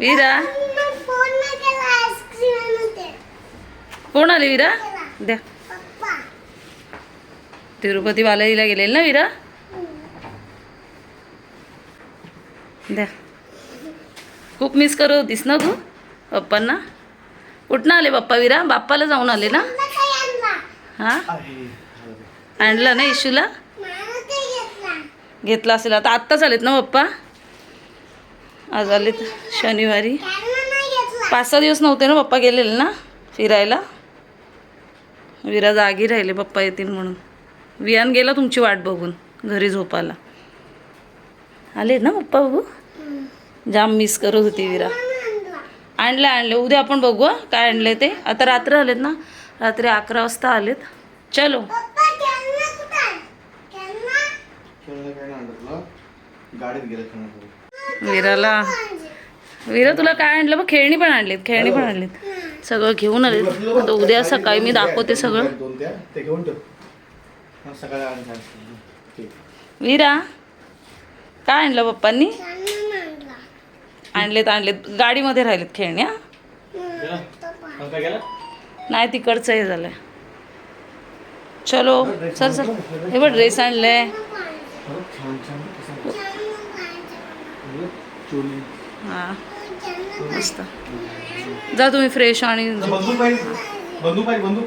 विरा? कोण आले विरा? द्या. तिरुपती बालाजीला गेलेल ना विरा? द्या. खूप मिस करत होतीस ना तू पप्पांना? कुठनं आले पप्पा विरा? बाप्पाला जाऊन आले ना? हा? आणलं ना इशूला? घेतला असेल. आता आत्ताच आलेत ना पप्पा? आज आलेत शनिवारी. पाच सहा दिवस नव्हते ना पप्पा गेलेले ना फिरायला? विरा जागी राहिले पप्पा येतील म्हणून. वियान गेला तुमची वाट बघून घरी झोपायला. आले ना पप्पा बघू जाम मिस करत होती विरा. आणलं आणलं. उद्या आपण बघू काय आणलंय ते. आता रात्र आलेत ना रात्री अकरा वाजता आलेत. चलो. आणलं गाडीत विराला. विरा तुला काय आणलं? मग खेळणी पण आणलीत खेळणी पण आणलीत. सगळं घेऊन आलेत. आता उद्या सकाळी मी दाखवते सगळं. विरा काय आणलं पप्पांनी? आणलेत आणलेत. गाडीमध्ये राहिलेत खेळणी हा? नाही तिकडचं हे झालंय. चलो चल चल. हे बघ ड्रेस आणलंय बरं, छान छान कसं बरं, चोली हा. मस्त. जा तुम्ही फ्रेश आणि तर बंदूक पाहिजे बंदूक पाहिजे बंदूक.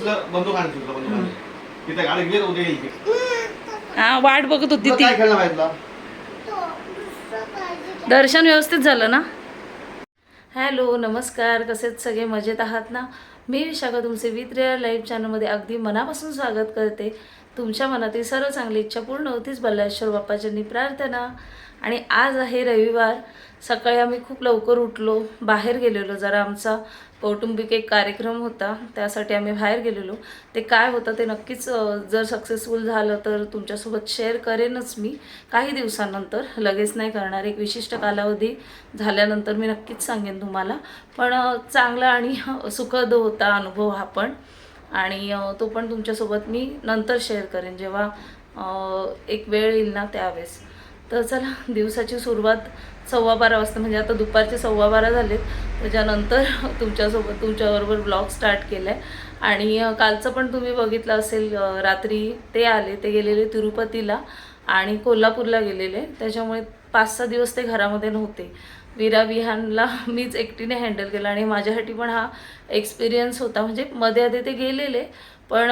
तुला बंदूक आण तुला बंदूक आण. तिथे गाडी गेलं उद्या येईल ती. हा वाट बघत होती ती. काय दर्शन व्यवस्थित झालं ना? हॅलो नमस्कार. कसेच सगळे मजेत आहात ना? मी विशाखा तुमचे विथ रिअल लाईव्ह चॅनलमध्ये अगदी मनापासून स्वागत करते. तुमच्या मनातील सर्व चांगली इच्छा पूर्ण होतीच बल्लेश्वर बाप्पाच्यांनी प्रार्थना आणि आज आहे रविवार. सकाळी आम्ही खूप लवकर उठलो. बाहेर गेलेलो. जरा आमचा कौटुंबिक एक कार्यक्रम होता. त्यासाठी आम्ही बाहेर गेलेलो. ते काय होतं ते नक्कीच जर सक्सेसफुल झालं तर तुमच्यासोबत शेअर करेनच मी. काही दिवसानंतर लगेच नाही करणार. एक विशिष्ट कालावधी झाल्यानंतर मी नक्कीच सांगेन तुम्हाला. पण चांगला आणि सुखद होता अनुभव हा पण. आणि तो पण तुमच्यासोबत मी नंतर शेअर करेन. जेव्हा एक वेळ येईल ना त्यावेळेस. तर चला दिवसाची सुरुवात सव्वा बारा वाजता म्हणजे आता दुपारचे सव्वा बारा झालेत. त्याच्यानंतर तुमच्यासोबत तुमच्याबरोबर ब्लॉग स्टार्ट केला आहे आणि कालचं पण तुम्ही बघितलं असेल रात्री ते आले ते गेलेले तिरुपतीला आणि कोल्हापूरला गेलेले. त्याच्यामुळे पाच सहा दिवस ते घरामध्ये नव्हते. विरा विहानला मीच एकटीने हँडल केला आणि माझ्यासाठी पण हा एक्सपिरियन्स होता. म्हणजे मध्ये आधी ते गेलेले पण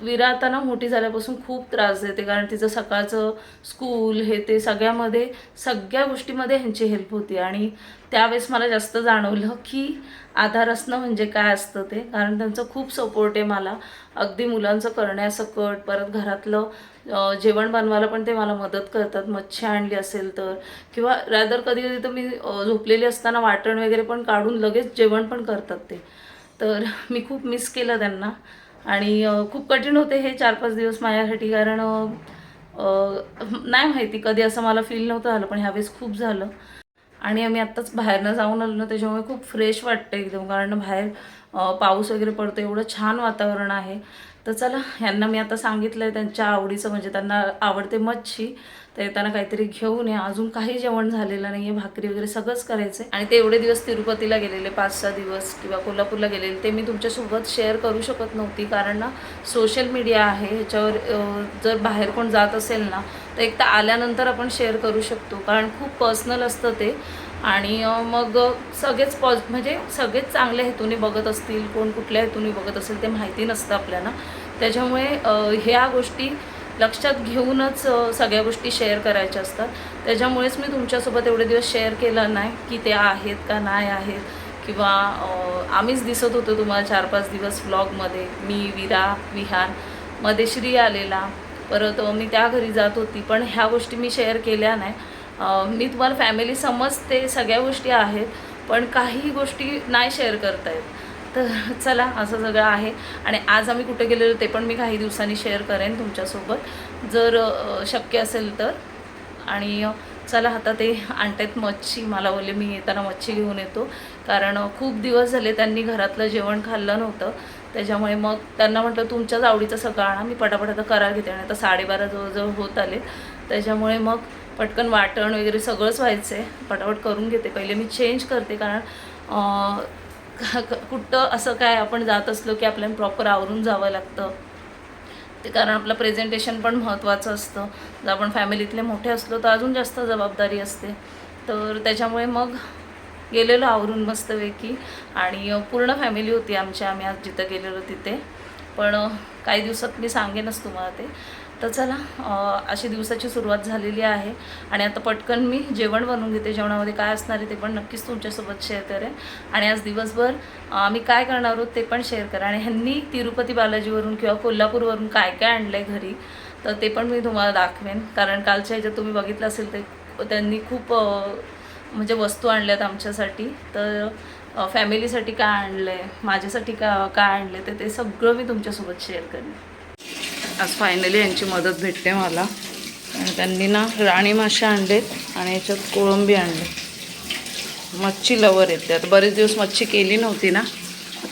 विरा आता ना मोठी झाल्यापासून खूप त्रास देते. कारण तिचं सकाळचं स्कूल हे ते सगळ्यामध्ये सगळ्या गोष्टीमध्ये ह्यांची हेल्प होती. आणि त्यावेळेस मला जास्त जाणवलं की आधार असणं म्हणजे काय असतं ते. कारण त्यांचं खूप सपोर्ट आहे मला. अगदी मुलांचं करण्यासकट परत घरातलं जेवण बनवायला पण ते मला मदत करतात. मच्छी आणली असेल तर. किंवा रॅदर कधी कधी तर मी झोपलेली असताना वाटण वगैरे पण काढून लगेच जेवण पण करतात ते. तर मी खूप मिस केलं त्यांना. आणि खूप कठीण होते हे चार पाच दिवस माझ्यासाठी कारण नाही माहिती कधी असं मला फील नव्हतं झालं पण ह्यावेळेस खूप झालं. आणि आम्ही आत्ताच बाहेरनं जाऊन आलो ना त्याच्यामुळे खूप फ्रेश वाटतं एकदम कारण बाहेर पाऊस वगैरे पडतो एवढं छान वातावरण आहे. तर चला यांना मी आता सांगितलं आहे त्यांच्या आवडीचं म्हणजे त्यांना आवडते मच्छी. तर येताना काहीतरी घेऊन या. अजून काही जेवण झालेलं नाही आहे भाकरी वगैरे सगळंच करायचं आहे आणि ते एवढे दिवस तिरुपतीला गेलेले पाच सहा दिवस किंवा कोल्हापूरला गेलेले ते मी तुमच्यासोबत शेअर करू शकत नव्हती. कारण ना सोशल मीडिया आहे. ह्याच्यावर जर बाहेर कोण जात असेल ना तर एक तर आल्यानंतर आपण शेअर करू शकतो. कारण खूप पर्सनल असतं ते. आणि मग सगळेच पॉझ म्हणजे सगळेच चांगल्या हेतूने बघत असतील कोण कुठल्या हेतूने बघत असेल ते माहिती नसतं आपल्याला. त्याच्यामुळे ह्या गोष्टी लक्षात घेऊनच सगळ्या गोष्टी शेअर करायच्या असतात. त्याच्यामुळेच मी तुमच्यासोबत एवढे दिवस शेअर केलं नाही की ते आहेत का नाही आहेत. किंवा आम्हीच दिसत होतो तुम्हाला चार पाच दिवस व्लॉगमध्ये मी विरा विहानमध्ये श्री आलेला. परत मी त्या घरी जात होती पण ह्या गोष्टी मी शेअर केल्या नाही. मी तुम्हाला फॅमिली समजते सगळ्या गोष्टी आहेत पण काही गोष्टी नाही शेअर करता येत. तर चला असं सगळं आहे. आणि आज आम्ही कुठे गेलेलो ते पण मी काही दिवसांनी शेअर करेन तुमच्यासोबत. जर शक्य असेल तर. आणि चला आता ते आणतायत मच्छी. मला बोलले मी येताना मच्छी घेऊन येतो. कारण खूप दिवस झाले त्यांनी घरातलं जेवण खाल्लं नव्हतं. त्याच्यामुळे मग त्यांना म्हटलं तुमच्याच आवडीचं सगळं आणा. मी पटापट आता करार घेते. आणि आता साडेबारा जवळजवळ होत आले त्याच्यामुळे मग पटकन वाटण वगैरे सगळंच व्हायचं आहे पटापट करून घेते. पहिले मी चेंज करते कारण कुठं असं काय आपण जात असलो की आपल्याला प्रॉपर आवरून जावं लागतं. ते कारण आपलं प्रेझेंटेशन पण महत्त्वाचं असतं. जर आपण फॅमिलीतले मोठे असलो तर अजून जास्त जबाबदारी असते. तर त्याच्यामुळे मग गेलेलो आवरून मस्तपैकी आणि पूर्ण फॅमिली होती आमची. आम्ही आज जिथं गेलेलो तिथे. पण काही दिवसात मी सांगेनच तुम्हाला ते. तर चला अशी दिवसाची सुरुवात झालेली आहे. आणि आता पटकन मी जेवण बनवून घेते. जेवणामध्ये काय असणार आहे ते पण नक्कीच तुमच्यासोबत शेअर करेन. आणि आज दिवसभर मी काय करणार आहोत ते पण शेअर करा. आणि ह्यांनी तिरुपती बालाजीवरून किंवा कोल्हापूरवरून काय काय आणलं आहे घरी तर ते पण मी तुम्हाला दाखवेन. कारण कालच्या ह्याच्यात तुम्ही बघितलं असेल ते त्यांनी खूप म्हणजे वस्तू आणल्यात आमच्यासाठी. तर फॅमिलीसाठी काय आणलं आहे माझ्यासाठी का काय आणलं आहे तर ते सगळं मी तुमच्यासोबत शेअर करेन. आज फायनली यांची मदत भेटते मला. आणि त्यांनी ना राणी मासे आणलेत आणि याच्यात कोळंबी आणले. मच्छी लवर आहेत त्यात. बरेच दिवस मच्छी केली नव्हती ना.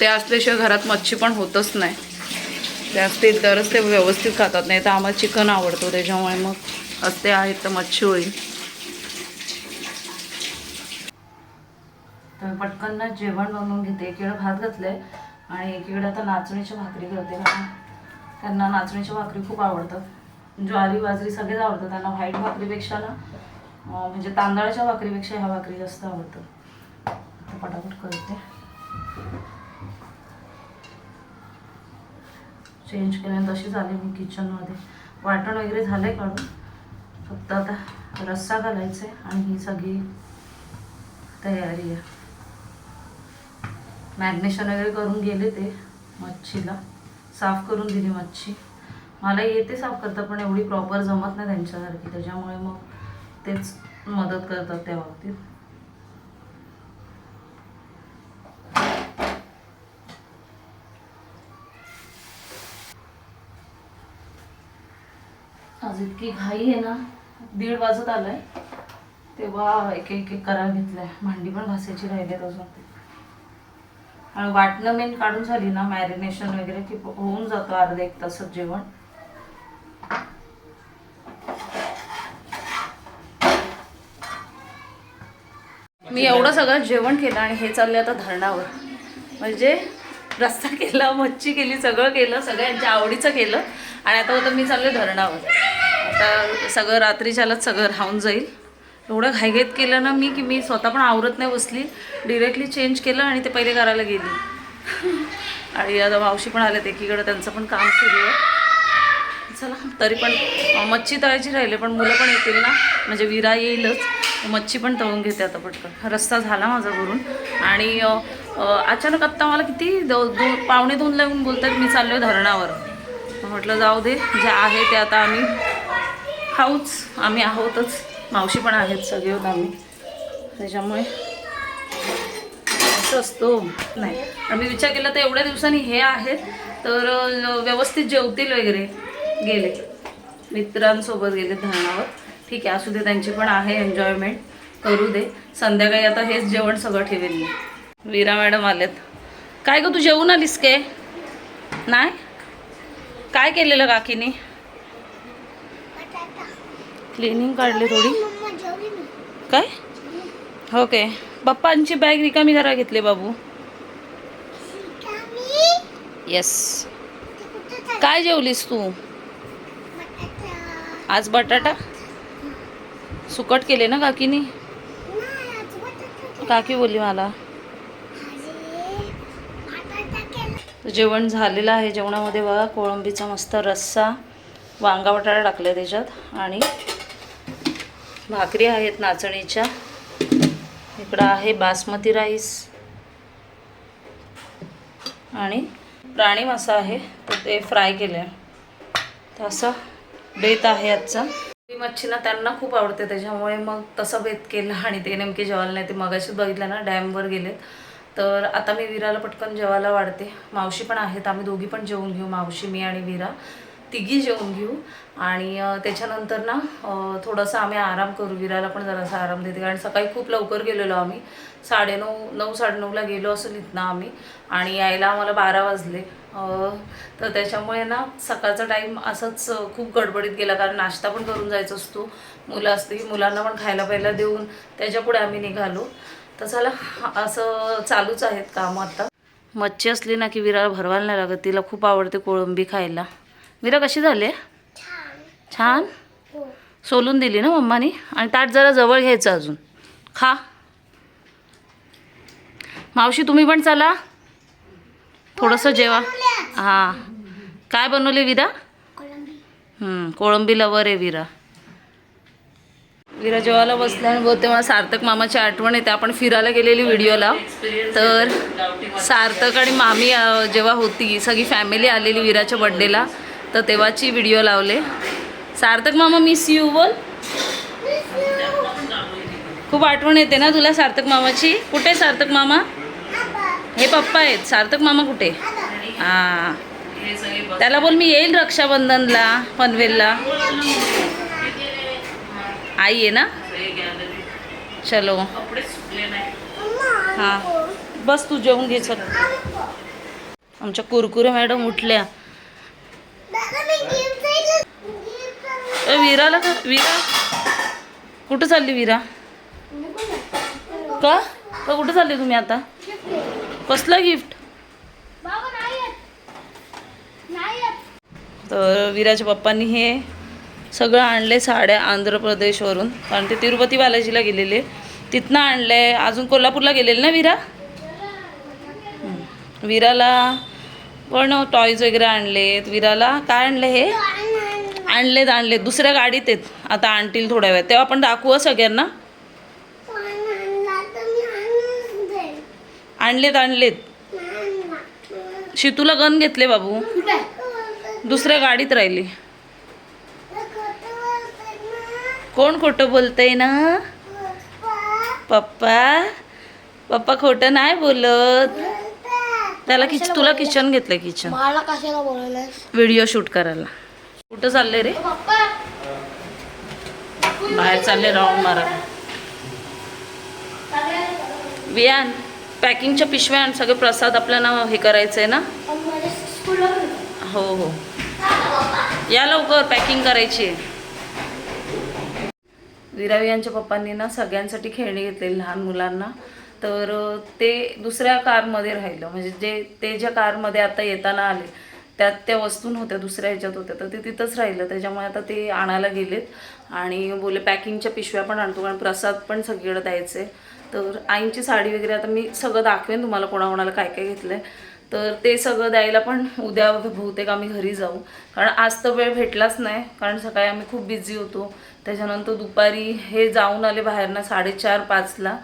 ते असल्याशिवाय घरात मच्छी पण होतच नाही. ते असते तरच ते व्यवस्थित खातात. नाही तर आम्हाला चिकन आवडतो. त्याच्यामुळे मग असते आहेत तर मच्छी होईल. तर पटकन ना जेवण बनवून घेते. एकीकडे भात घातलंय. आणि एकीकडे आता नाचणीची भाकरी करते. कारण त्यांना नाचणीची भाकरी खूप आवडतात ज्वारी बाजरी सगळेच आवडतात. त्यांना व्हाईट भाकरीपेक्षा ना म्हणजे तांदळाच्या भाकरीपेक्षा ह्या भाकरी जास्त आवडतात. आता पटापट करते. चेंज केल्यानंतर तशी झाली मी किचनमध्ये वाटण वगैरे झालं आहे काढून. फक्त आता रस्सा घालायचा आहे आणि ही सगळी तयारी आहे. मॅग्नेशन वगैरे करून गेले ते मच्छीला. साफ करून दिली मच्छी. मला येते साफ करता पण एवढी प्रॉपर जमत नाही त्यांच्यासारखी. त्याच्यामुळे मग तेच मदत करतात त्या बाबतीत. आज इतकी घाई आहे ना दीड वाजत आलाय. तेव्हा एक एक एक करा घेतलाय. भांडी पण घासायची राहिली अजून. वाटणं मेन काढून झाली ना मॅरिनेशन वगैरे की होऊन जातं अर्धा एक तासात जेवण. मी एवढं सगळं जेवण केलं आणि हे चालले आता धरणावर. म्हणजे रस्ता केला मच्छी केली सगळं केलं सगळ्यांच्या आवडीचं केलं. आणि आता होतं मी चालले धरणावर. आता सगळं रात्रीच्यालाच सगळं राहून जाईल. एवढं घाईघाईत केलं ना मी की मी स्वतः पण आवरत नाही बसली. डिरेक्टली चेंज केलं आणि ते पहिले करायला गेली. आणि आता मावशी पण आल्यात एकीकडं त्यांचं पण काम सुरू आहे. चला तरी पण मच्छी तळायची राहिले पण मुलं पण येतील ना? म्हणजे विरा येईलच. मच्छी पण तळून घेते आता पटकन. रस्ता झाला माझा भरून. आणि अचानक आत्ता मला किती दो दोन पावणे दोन लागून बोलतात मी चाललो धरणावर. म्हटलं जाऊ दे जे आहे ते आता आम्ही खाऊच. आम्ही आहोतच. मावशी पण आहेत सगळे होत आम्ही. त्याच्यामुळे असं असतो. नाही. आम्ही विचार केला तर एवढ्या दिवसांनी हे आहेत तर व्यवस्थित जेवतील वगैरे गेले. मित्रांसोबत गेले धरणावर ठीक आहे असू दे त्यांची पण आहे एन्जॉयमेंट करू दे. संध्याकाळी आता हेच जेवण सगळं ठेवेल मी. वीरा मॅडम आलेत. काय गं तू जेवून आलीस काय? नाही? काय केलेलं काकीने? क्लिनिंग काढली थोडी. काय? ओके. पप्पांची बॅग रिकामी करा घेतली बाबू. येस काय जेवलीस तू? आज बटाटा? सुकट केले ना काकीनी? काकी बोलली मला. जेवण झालेलं आहे जेवणामध्ये बघा कोळंबीचा मस्त रस्सा वांगा बटाटा टाकला त्याच्यात आणि भाकरी आहेत नाचणीच्या. इकडं आहे बासमती राईस. आणि प्राणी मासा आहे तर ते फ्राय केले तर असं बेत आहे आजचा. ती मच्छी ना त्यांना खूप आवडते त्याच्यामुळे मग तसं बेत केलं आणि ते नेमके जेवायला नाही ते मगाशीच बघितलं ना डॅमवर गेलेत. तर आता मी विराला पटकन जेवायला वाढते. मावशी पण आहेत आम्ही दोघी पण जेवून घेऊ मावशी मी आणि विरा. तिघी जेवून घेऊ. आणि त्याच्यानंतर ना थोडासा थोडंसं आम्ही आराम करू. विराला पण जरासा आराम देते. कारण सकाळी खूप लवकर गेलेलो आम्ही. साडेनऊ नऊ साडेनऊला गेलो असं इथनं आम्ही. आणि यायला आम्हाला बारा वाजले. तर त्याच्यामुळे ना सकाळचा टाईम असंच खूप गडबडीत गेला. कारण नाश्ता पण करून जायचा असतो. मुलं असते मुलांना पण खायला प्यायला देऊन त्याच्यापुढे आम्ही निघालो. तर चला असं चालूच आहेत कामं आता. मच्छी असली ना की विराला भरवायला नाही लागत. तिला खूप आवडते कोळंबी खायला. विरा कशी झाली? छान. सोलून दिली ना मम्मानी? आणि ताट जरा जवळ घ्यायचं अजून. खा. मावशी तुम्ही पण चला. थोडंसं जेवा. हां. काय बनवले विरा? हं, कोळंबी लवर आहे विरा. विरा जेवायला बसल्या आणि बोलते मला सार्थक मामाची आठवण येते. आपण फिरायला गेलेली व्हिडिओला. तर सार्थक आणि मामी जेव्हा होती सगळी फॅमिली आलेली विराच्या बड्डेला तर तेव्हाची व्हिडिओ लावले. सार्थक मामा मिस यू बोल. खूप आठवण येते ना तुला सार्थक मामाची? कुठे आहे सार्थक मामा? हे पप्पा आहेत. सार्थक मामा कुठे? हां. त्याला बोल मी येईल रक्षाबंधनला पनवेलला. आई आहे ना? चलो. हां. बस तू जेवून घे चल. आमच्या कुरकुरे मॅडम उठल्या. ए, विराला का? विरा? कुठं चालली विरा? का? का कुठं चालली तुम्ही आता? कसलं गिफ्ट तर विराच्या पप्पांनी हे सगळं आणले साड्या आंध्र प्रदेशवरून. कारण ते तिरुपती बालाजीला गेलेले. तिथनं आणले अजून कोल्हापूरला गेलेले ना विरा? विराला पण टॉईज वगैरे आणलेत. विराला काय आणले हे? आणलेत आणलेत. दुसऱ्या गाडीत आहेत. आता आणतील थोड्या वेळ तेव्हा आपण दाखवू सगळ्यांना. आणलेत आणलेत. शितूला गन घेतले बाबू. दुसऱ्या गाडीत राहिली. कोण खोटं बोलतंय ना? पप्पा. पप्पा खोटं नाही बोलत. त्याला किच तुला किचन घेतलं किचन. मला कशाला बोलवलंस व्हिडिओ शूट करायला. कुठं चालले रे? पप्पा बाहेर चालले राऊंड मारा वियान पॅकिंगच्या पिशव्या आणि. सगळे प्रसाद आपल्याला हे करायचं आहे ना हो हो. या लवकर पॅकिंग करायची आहे. विरावी यांच्या पप्पांनी ना सगळ्यांसाठी खेळणी घेतलेली लहान मुलांना. तर ते दुसऱ्या कारमध्ये राहिलं. म्हणजे जे ते ज्या कारमध्ये आता येताना आले त्यात त्या वस्तू नव्हत्या दुसऱ्या ह्याच्यात होत्या. तर ते तिथंच राहिलं. त्याच्यामुळे आता ते आणायला गेलेत. आणि बोले पॅकिंगच्या पिशव्या पण आणतो कारण प्रसाद पण सगळीकडे द्यायचे. तर आईंची साडी वगैरे आता मी सगळं दाखवेन तुम्हाला कोणाकोणाला काय काय घेतलं आहे तर ते सगळं द्यायला पण उद्या बहुतेक आम्ही घरी जाऊ. कारण आज तर वेळ भेटलाच नाही कारण सकाळी आम्ही खूप बिझी होतो. त्याच्यानंतर दुपारी हे जाऊन आले बाहेरनं साडेचार पाचला.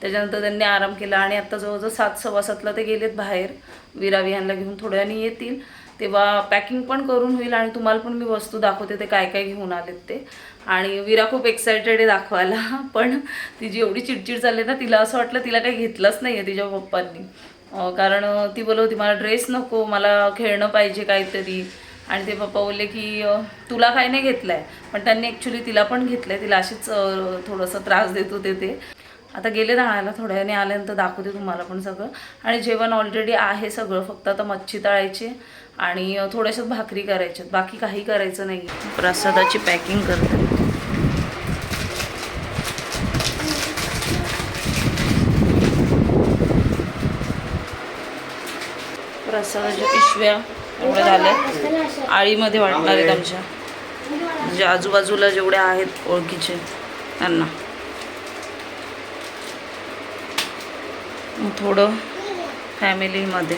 त्याच्यानंतर त्यांनी आराम केला आणि आत्ता जवळजवळ सात सव्वा सातला ते गेलेत बाहेर. विरावियांना घेऊन थोड्या वेळाने येतील. तेव्हा पॅकिंग पण करून होईल आणि तुम्हाला पण मी वस्तू दाखवते ते काय काय घेऊन आलेत ते. आणि विरा खूप एक्सायटेड आहे दाखवायला. पण तिची एवढी चिडचिड चालली ना तिला असं वाटलं तिला काही घेतलंच नाही आहे तिच्या पप्पांनी. कारण ती बोलत होती मला ड्रेस नको मला खेळणं पाहिजे काहीतरी. आणि ते पप्पा बोलले की तुला काय नाही घेतलं आहे पण त्यांनी ॲक्च्युली तिला पण घेतलं आहे तिला अशीच थोडंसं त्रास देत होते ते. आता गेले राहण्याला थोड्या वेळाने आल्यानंतर दाखवते तुम्हाला पण सगळं. आणि जेवण ऑलरेडी आहे सगळं फक्त आता मच्छी तळायची आणि थोड्याशात भाकरी करायच्यात. बाकी काही करायचं नाही. प्रसादाची पॅकिंग करते. प्रसादाच्या पिशव्या एवढ्या झाल्या. आळीमध्ये वाटणार आहेत आमच्या. म्हणजे आजूबाजूला जेवढ्या आहेत ओळखीचे त्यांना. थोडं फॅमिलीमध्ये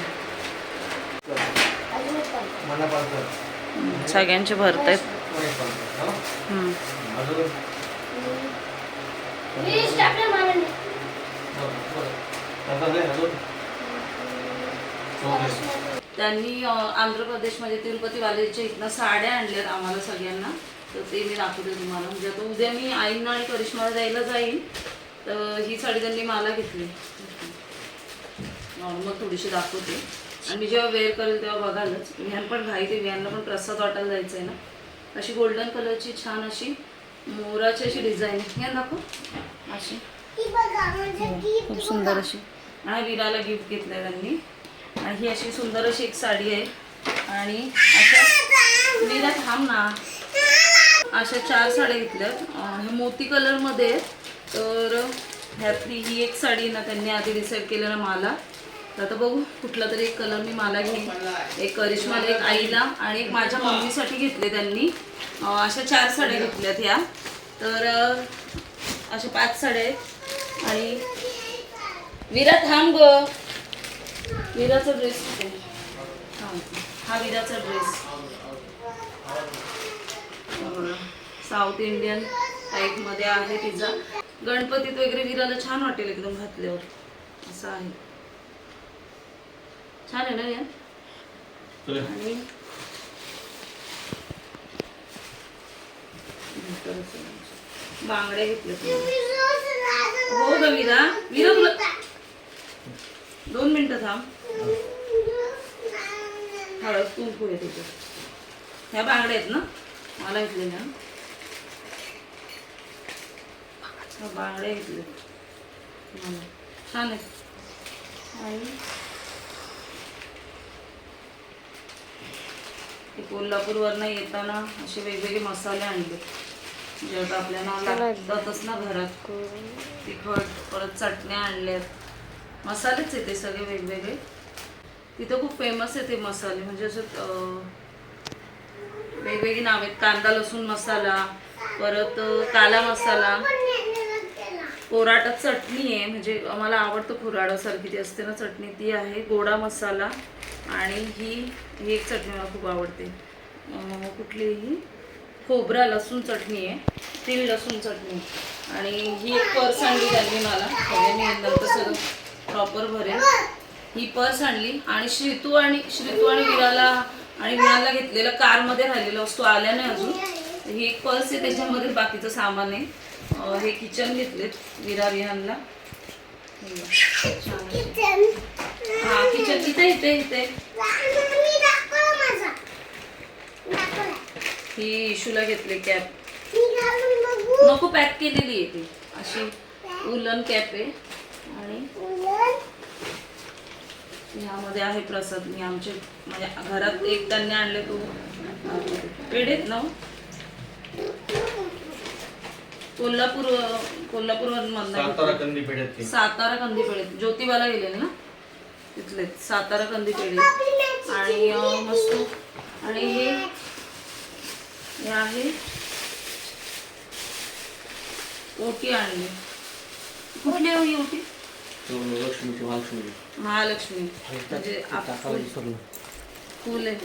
सगळ्यांचे भरत आहेत त्यांनी आंध्र प्रदेशमध्ये तिरुपती बालाजीच्या इथनं साड्या आणल्यात आम्हाला सगळ्यांना. तर ते मी दाखवते तुम्हाला. म्हणजे आता उद्या मी आईंना आणि करिश्माला द्यायला जाईन. तर ही साडी त्यांनी मला घेतली. नॉर्मल थोडीशी दाखवते. आणि मी जेव्हा वेअर करेल तेव्हा बघालच. विहान पण घाई ते विहानला पण प्रसाद वाटायला जायचं आहे ना. अशी गोल्डन कलरची छान अशी मोराची अशी डिझाईन. हे दाखव. अशी. म्हणजे हो, खूप. सुंदर अशी. आणि विराला गिफ्ट घेतलंय त्यांनी. आणि ही अशी सुंदर अशी एक साडी आहे. आणि अशा विरा थांब ना. अशा चार साड्या घेतल्यात. हे मोती कलरमध्ये आहेत. तर ह्यातली ही एक साडी ना त्यांनी आधी डिसाईड केलं ना मला. तर आता बघू कुठला तरी एक कलर मी मला घेईन. एक करिश्माला एक आईला आणि एक माझ्या मम्मीसाठी घेतले त्यांनी. अशा चार साड्या घेतल्यात ह्या तर अशा पाच साड्या आहेत. आणि विरा थांब ग. विराचा ड्रेस. हा विराचा ड्रेस साऊथ इंडियन टाईपमध्ये आहे तिचा. गणपतीत वगैरे विराला छान वाटेल एकदम घातल्यावर. असं आहे. छान आहे ना या. आणि बांगड्या घेतल्या. हो ग विरा विरा तुला दोन मिनिटं थांब. हळद कुंकू आहे त्याच्यात. ह्या बांगड्या आहेत ना? मला घेतलेल्या ह्या बांगड्या घेतल्या. छान आहेत आणि ते कोल्हापूरवरनं येताना असे वेगवेगळे मसाले आणले. जे आता आपल्याला लागतातच ना घरात. तिखट परत चटण्या आणल्यात. मसालेच आहे ते सगळे वेगवेगळे. तिथं खूप फेमस आहे ते मसाले. म्हणजे असं वेगवेगळी नाव आहेत. कांदा लसूण मसाला परत काला मसाला. कोराटा चटणी आहे. म्हणजे मला आवडतं कोराडासारखी. ती असते ना चटणी. ती आहे गोडा मसाला. आणि ही ही एक चटणी मला खूप आवडते. कुठलीही? खोबरा लसूण चटणी आहे. तीळ लसूण चटणी. आणि ही एक पर्स आणली त्यांनी मला. म्हणजे मी नंतर सगळं प्रॉपर भरेल. ही पर्स आणली आणि श्रीतू आणि श्रीतू आणि विराला आणि विराला घेतलेलं कारमध्ये राहिलेला वस्तू आल्या नाही अजून. ही एक पर्स आहे त्याच्यामध्ये बाकीचं सामान आहे. हे किचन घेतलेत विरा विहानला हे. हा किचन इथे इथे इथे. ही इशूला घेतली कॅप. नको पॅक केलेली आहे ती. अशी उलन कॅप आहे. आणि ह्यामध्ये आहे प्रसाद. मी आमचे म्हणजे घरात एक त्यांनी आणले तो पेढेत ना हो? कोल्हापूर कोल्हापूर सातारा कंदी पेढ्यात ते. सातारा कंदी पेढे ज्योतिबाला गेलेले ना? तिथले. सातारा कंदी पेढे आणि मस्त. आणि हे हे आहे. ओटी आणली. कुठली आहे ही ओटी? तो लक्ष्मीची महालक्ष्मी. महालक्ष्मी म्हणजे आप- फुल आहे.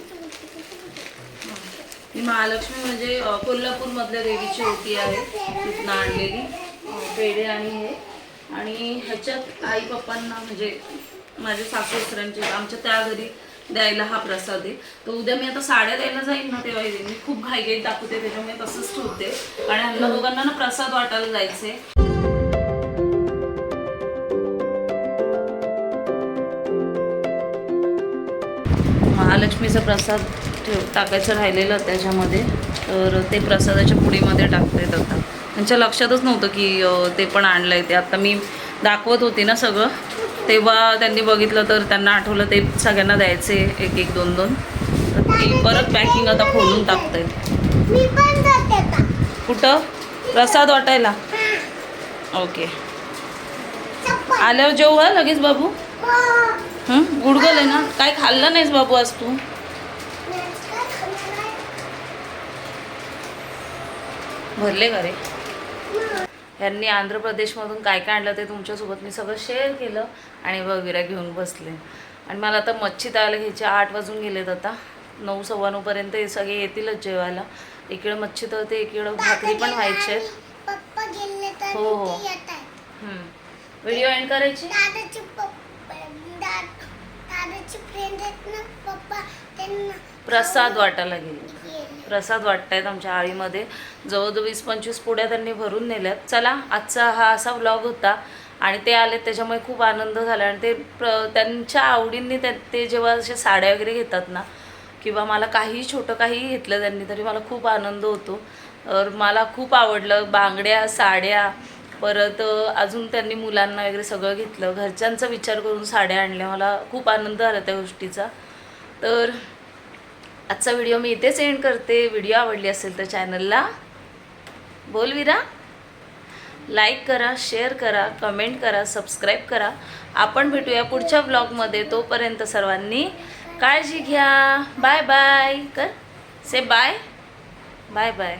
ही महालक्ष्मी म्हणजे कोल्हापूर कोल्हापूरमधल्या देवीची ओटी आहे. तिथनं आणलेली पेढे आणि हे. आणि ह्याच्यात आई पप्पांना म्हणजे माझ्या सासूसऱ्यांचे आमच्या त्या घरी द्यायला हा प्रसाद आहे. तर उद्या मी आता साड्या द्यायला जाईन ना तेव्हा मी खूप घाईघाईत दाखवते त्याच्यामुळे तसंच ठेवते. आणि ह्यांना दोघांना ना प्रसाद वाटायला जायचंय. महालक्ष्मीचा प्रसाद ठेव टाकायचं राहिलेलं त्याच्यामध्ये. तर ते प्रसादाच्या पुडीमध्ये टाकतायत आता त्यांच्या लक्षातच नव्हतं की ते पण आणलं आहे ते. आता मी दाखवत होते ना सगळं. तेव्हा त्यांनी बघितलं तर त्यांना आठवलं ते सगळ्यांना द्यायचे एक एक दोन दोन. तर ती परत पॅकिंग आता खोलून टाकतायत कुठं? प्रसाद वाटायला? ओके. आल्यावर जेवू हा लगेच बाबू? हो. हं. गुडगल आहे ना? काय खाल्लं नाहीस बाबू आज तू? भरले का रे? यांनी आंध्र प्रदेशमधून काय काय आणलं ते तुमच्यासोबत मी सगळं शेअर केलं आणि वगैरे घेऊन बसले. आणि मला आता मच्छी तळायला घ्यायची आठ वाजून गेलेत आता. नऊ सव्वा नऊपर्यंत हे सगळे येतीलच जेवायला. इकडं मच्छी तळते इकडं भाकरी पण व्हायचे आहेत. हो, हो. व्हिडिओ एंड करायची? दादाची फ्रेंड आहेत ना पप्पा त्यांना प्रसाद वाटायला गेले. गेले. प्रसाद वाटतायत आमच्या आळीमध्ये. जवळजवळ वीस पंचवीस पुड्या त्यांनी भरून नेल्यात. चला आजचा हा असा व्लॉग होता. आणि ते आले त्याच्यामुळे खूप आनंद झाला. आणि ते प्र त्यांच्या आवडींनी त्या ते जेव्हा असे साड्या वगैरे घेतात ना किंवा मला काही छोटं काही घेतलं त्यांनी तरी मला खूप आनंद होतो. तर मला खूप आवडलं. बांगड्या साड्या परत अजून त्यांनी मुलांना वगैरे सगळं घेतलं. घरच्यांचा विचार करून साड्या आणल्या. मला खूप आनंद झाला त्या गोष्टीचा. तर आजचा व्हिडिओ मी इथेच एंड करते. व्हिडिओ आवडली असेल तर चॅनलला बोल विरा. लाईक करा शेअर करा कमेंट करा सबस्क्राईब करा. आपण भेटूया पुढच्या ब्लॉगमध्ये तोपर्यंत सर्वांनी काळजी घ्या. बाय बाय कर. से बाय बाय बाय